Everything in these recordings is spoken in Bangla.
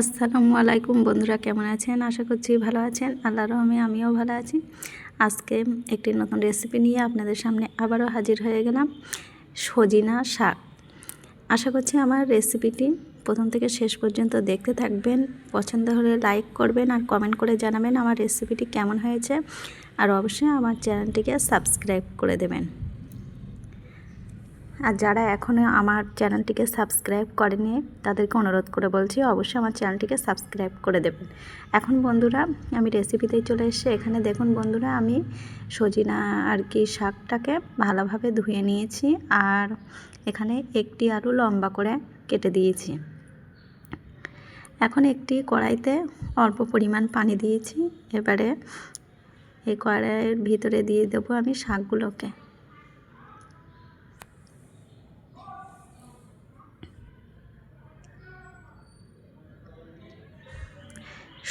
আসসালামু আলাইকুম বন্ধুরা, কেমন আছেন? আশা করছি ভালো আছেন। আল্লাহর রহমে আমিও ভালো আছি। আজকে একটি নতুন রেসিপি নিয়ে আপনাদের সামনে আবারও হাজির হয়ে গেলাম, সজিনা শাক। আশা করছি আমার রেসিপিটি প্রথম থেকে শেষ পর্যন্ত দেখতে থাকবেন। পছন্দ হলে লাইক করবেন আর কমেন্ট করে জানাবেন আমার রেসিপিটি কেমন হয়েছে। আর অবশ্যই আমার চ্যানেলটিকে সাবস্ক্রাইব করে দেবেন। আর যারা এখনও আমার চ্যানেলটিকে সাবস্ক্রাইব করেনি, তাদেরকে অনুরোধ করে বলছি অবশ্যই আমার চ্যানেলটিকে সাবস্ক্রাইব করে দেবেন। এখন বন্ধুরা, আমি রেসিপিতেই চলে এসে এখানে দেখুন বন্ধুরা, আমি সজিনা আর কি শাকটাকে ভালোভাবে ধুয়ে নিয়েছি আর এখানে একটি আলু লম্বা করে কেটে দিয়েছি। এখন একটি কড়াইতে অল্প পরিমাণ পানি দিয়েছি। এবারে এই কড়াইয়ের ভিতরে দিয়ে দেবো আমি শাকগুলোকে।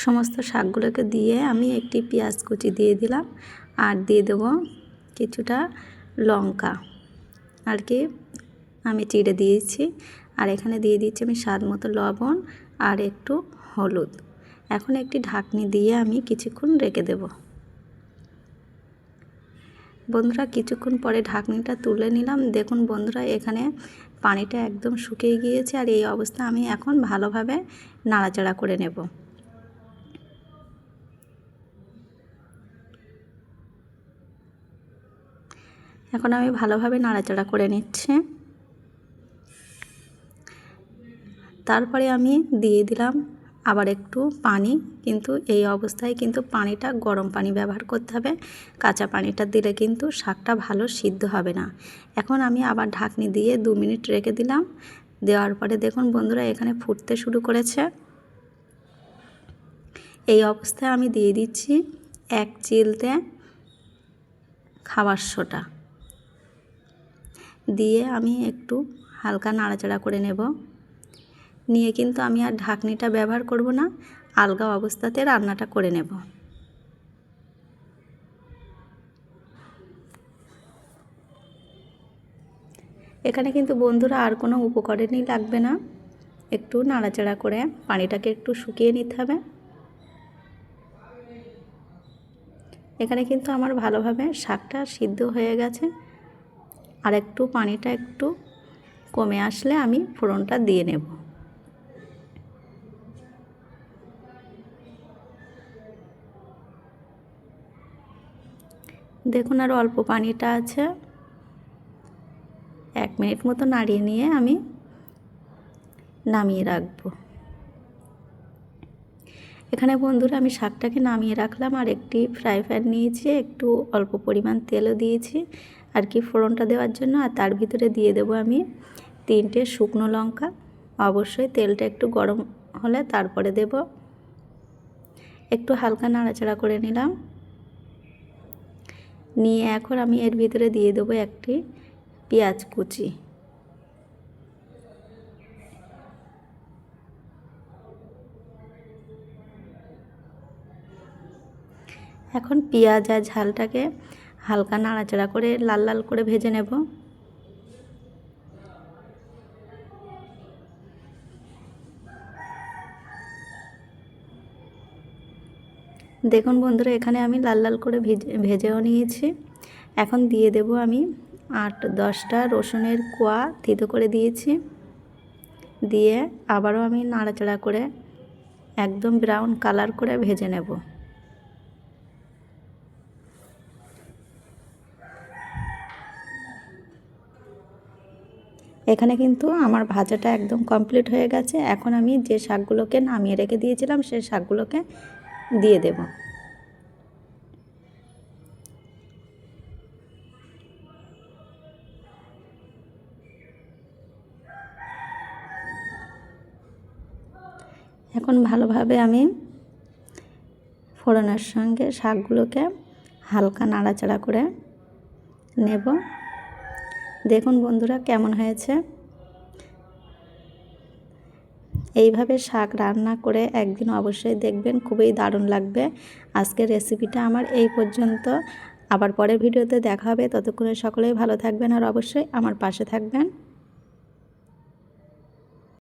সমস্ত শাকগুলোকে দিয়ে আমি একটি পেঁয়াজ কুচি দিয়ে দিলাম আর দিয়ে দেব কিছুটা লঙ্কা। আর কি, আমি চিড়ে দিয়েছি। আর এখানে দিয়ে দিচ্ছি আমি স্বাদ মতো লবণ আর একটু হলুদ। এখন একটি ঢাকনি দিয়ে আমি কিছুক্ষণ রেখে দেব। বন্ধুরা, কিছুক্ষণ পরে ঢাকনিটা তুলে নিলাম। দেখুন বন্ধুরা, এখানে পানিটা একদম শুকিয়ে গিয়েছে আর এই অবস্থা আমি এখন ভালোভাবে নাড়াচাড়া করে নেব। এখন আমি ভালোভাবে নাড়াচাড়া করে নিচ্ছি। তারপরে আমি দিয়ে দিলাম আবার একটু পানি, কিন্তু এই অবস্থায় কিন্তু পানিটা গরম পানি ব্যবহার করতে হবে। কাঁচা পানিটা দিলে কিন্তু শাকটা ভালো সিদ্ধ হবে না। এখন আমি আবার ঢাকনি দিয়ে দু মিনিট রেখে দিলাম। দেওয়ার পরে দেখুন বন্ধুরা, এখানে ফুটতে শুরু করেছে। এই অবস্থায় আমি দিয়ে দিচ্ছি এক চিলতে খাবার সোটা দিয়ে আমি একটু হালকা নাড়াচাড়া করে নেব। নিয়ে কিন্তু আমি আর ঢাকনিটা ব্যবহার করব না, আলগা অবস্থাতে রান্নাটা করে নেব। এখানে কিন্তু বন্ধুরা আর কোনো উপকরণই লাগবে না। একটু নাড়াচাড়া করে পানিটাকে একটু শুকিয়ে নিতে হবে। এখানে কিন্তু আমার ভালোভাবে শাকটা সিদ্ধ হয়ে গেছে। আর একটু পানিটা একটু কমে আসলে আমি ফোড়নটা দিয়ে নেব। দেখুন আর অল্প পানিটা আছে। এক মিনিট মতো নাড়িয়ে নিয়ে আমি নামিয়ে রাখব। এখানে বন্ধুরা আমি শাকটাকে নামিয়ে রাখলাম আর একটি ফ্রাই প্যান নিয়েছি, একটু অল্প পরিমাণ তেলও দিয়েছি। আর কি ফোড়নটা দেওয়ার জন্য, আর তার ভিতরে দিয়ে দেব আমি তিনটে শুকনো লঙ্কা। অবশ্যই তেলটা একটু গরম হলে তারপরে দেব। একটু হালকা নাড়াচাড়া করে নিলাম। নিয়ে এখন আমি এর ভিতরে দিয়ে দেবো একটি পেঁয়াজ কুচি। এখন পেঁয়াজ আর ঝালটাকে হালকা নাড়াচাড়া করে লাল লাল করে ভেজে নেব। দেখুন বন্ধুরা, এখানে আমি লাল লাল করে ভেজে, ভেজেও নিয়েছি। এখন দিয়ে দেব আমি আট দশটা রসুনের কোয়া থিতো করে দিয়েছি। দিয়ে আবারও আমি নাড়াচাড়া করে একদম ব্রাউন কালার করে ভেজে নেব। এখানে কিন্তু আমার ভাজাটা একদম কমপ্লিট হয়ে গেছে। এখন আমি যে শাকগুলোকে নামিয়ে রেখে দিয়েছিলাম সেই শাকগুলোকে দিয়ে দেব। এখন ভালোভাবে আমি ফোড়নের সঙ্গে শাকগুলোকে হালকা নাড়াচাড়া করে নেব। দেখুন বন্ধুরা কেমন হয়েছে। এইভাবে শাক রান্না করে একদিন অবশ্যই দেখবেন, খুবই দারুণ লাগবে। আজকের রেসিপিটা আমার এই পর্যন্ত। আবার পরে ভিডিওতে দেখা হবে। ততক্ষণে সকলেই ভালো থাকবেন আর অবশ্যই আমার পাশে থাকবেন।